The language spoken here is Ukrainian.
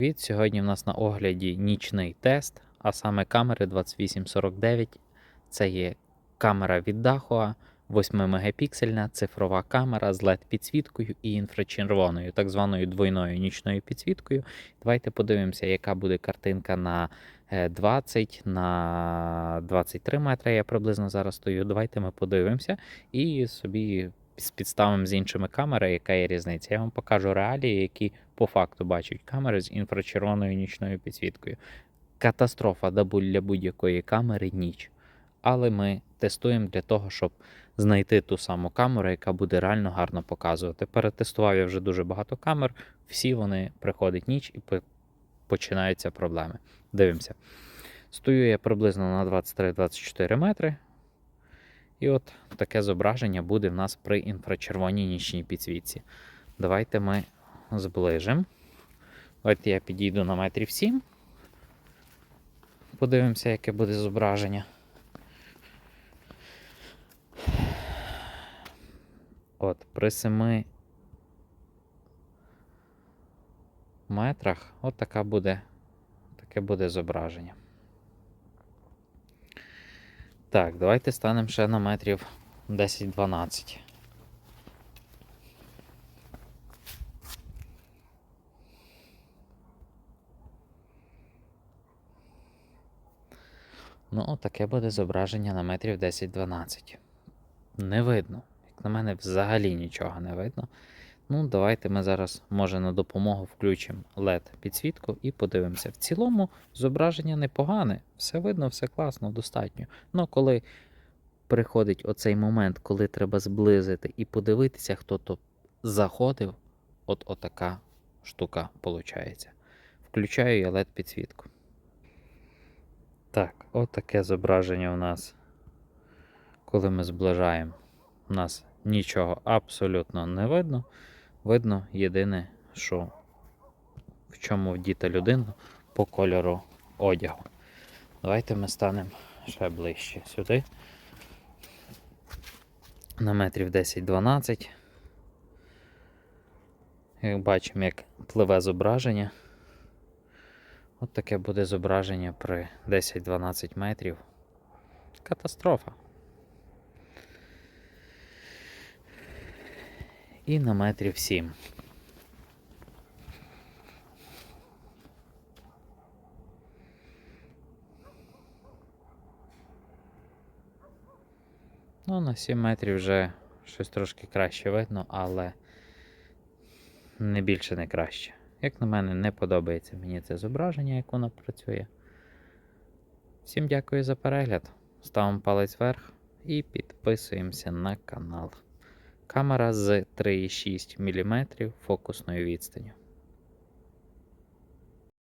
Від сьогодні в нас на огляді нічний тест, а саме камери 2849. Це є камера від Dahua, 8 мегапіксельна цифрова камера з LED підсвіткою і інфрачервоною, так званою двойною нічною підсвіткою. Давайте подивимося, яка буде картинка на е, 20 на 23 метри. Я приблизно зараз стою. Давайте ми подивимося і собі підставимо з іншими камерами, яка є різниця. Я вам покажу реалії, які по факту бачать камери з інфрачервоною нічною підсвіткою. Катастрофа для будь- для будь-якої камери ніч. Але ми тестуємо для того, щоб знайти ту саму камеру, яка буде реально гарно показувати. Перетестував я вже дуже багато камер, всі вони приходить ніч і починаються проблеми. Дивимося. Стою я приблизно на 23-24 метри. І от таке зображення буде в нас при інфрачервоній нічній підсвітці. Давайте ми зближимо. От я підійду на метрів 7. Подивимося, яке буде зображення. От, при 7 метрах от така буде, таке буде зображення. Так, давайте станемо ще на метрів 10-12. Ну, таке буде зображення на метрів 10-12. Не видно. Як на мене, взагалі нічого не видно. Ну, давайте ми зараз, може, на допомогу включимо LED підсвітку і подивимося. В цілому зображення непогане, все видно, все класно, достатньо. Ну, коли приходить оцей момент, коли треба зблизити і подивитися, хто то заходив, от отака штука виходить. Включаю я LED підсвітку. Так, от таке зображення у нас, коли ми зближаємо. У нас нічого абсолютно не видно. Видно єдине, що в чому вдіта людина по кольору одягу. Давайте ми станемо ще ближче сюди. На метрів 10-12. Як бачимо, як пливе зображення. От таке буде зображення при 10-12 метрів. Катастрофа. І на метрів 7. Ну, на 7 метрів вже щось трошки краще видно, але не більше не краще. Як на мене, не подобається мені це зображення, як воно працює. Всім дякую за перегляд. Ставимо палець вверх і підписуємося на канал. Камера з 3,6 мм фокусною відстанню.